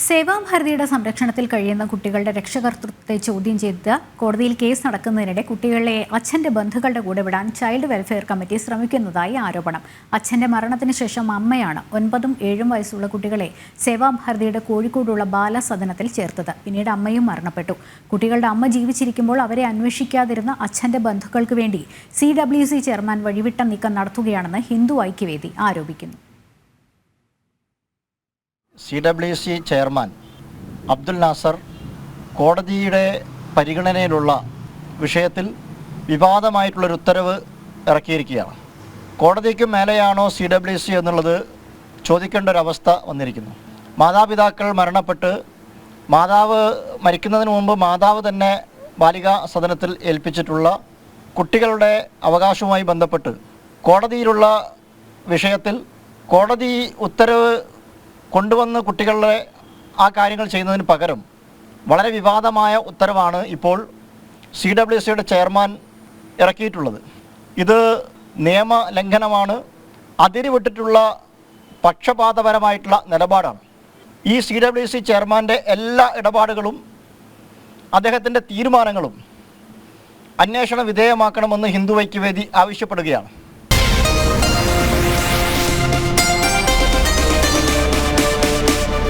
സേവാഭാരതിയുടെ സംരക്ഷണത്തിൽ കഴിയുന്ന കുട്ടികളുടെ രക്ഷകർത്തൃത്വത്തെ ചോദ്യം ചെയ്ത് കോടതിയിൽ കേസ് നടക്കുന്നതിനിടെ കുട്ടികളെ അച്ഛന്റെ ബന്ധുക്കളുടെ കൂടെ വിടാൻ ചൈൽഡ് വെൽഫെയർ കമ്മിറ്റി ശ്രമിക്കുന്നതായി ആരോപണം. അച്ഛന്റെ മരണത്തിന് ശേഷം അമ്മയാണ് ഒൻപതും ഏഴും വയസ്സുള്ള കുട്ടികളെ സേവാഭാരതിയുടെ കോഴിക്കോടുള്ള ബാലസദനത്തിൽ ചേർത്തത്. പിന്നീട് അമ്മയും മരണപ്പെട്ടു. കുട്ടികളുടെ അമ്മ ജീവിച്ചിരിക്കുമ്പോൾ അവരെ അന്വേഷിക്കാതിരുന്ന അച്ഛന്റെ ബന്ധുക്കൾക്ക് വേണ്ടി സി ചെയർമാൻ വഴിവിട്ട നീക്കം നടത്തുകയാണെന്ന് ഹിന്ദു ഐക്യവേദി ആരോപിക്കുന്നു. C W C chairman Abdul Nasser കോടതിയുടെ പരിഗണനയിലുള്ള വിഷയത്തിൽ വിവാദമായിട്ടുള്ളൊരു ഉത്തരവ് ഇറക്കിയിരിക്കുകയാണ്. കോടതിക്ക് മേലെയാണോ സി ഡബ്ല്യു സി എന്നുള്ളത് ചോദിക്കേണ്ട ഒരു അവസ്ഥ വന്നിരിക്കുന്നു. മാതാപിതാക്കൾ മരണപ്പെട്ട് മാതാവ് മരിക്കുന്നതിന് മുമ്പ് മാതാവ് തന്നെ ബാലിക സദനത്തിൽ ഏൽപ്പിച്ചിട്ടുള്ള കുട്ടികളുടെ അവകാശവുമായി ബന്ധപ്പെട്ട് കോടതിയിലുള്ള വിഷയത്തിൽ കോടതി ഉത്തരവ് കൊണ്ടുവന്ന് കുട്ടികളുടെ ആ കാര്യങ്ങൾ ചെയ്യുന്നതിന് പകരം വളരെ വിവാദമായ ഉത്തരവാണ് ഇപ്പോൾ സി ഡബ്ല്യു സിയുടെ ചെയർമാൻ ഇറക്കിയിട്ടുള്ളത്. ഇത് നിയമ ലംഘനമാണ്. അതിരുവിട്ടിട്ടുള്ള പക്ഷപാതപരമായിട്ടുള്ള നിലപാടാണ്. ഈ സി ഡബ്ല്യു സി ചെയർമാന്റെ എല്ലാ ഇടപാടുകളും അദ്ദേഹത്തിന്റെ തീരുമാനങ്ങളും അന്വേഷണ വിധേയമാക്കണമെന്ന് ഹിന്ദു ഐക്യവേദി ആവശ്യപ്പെടുകയാണ്.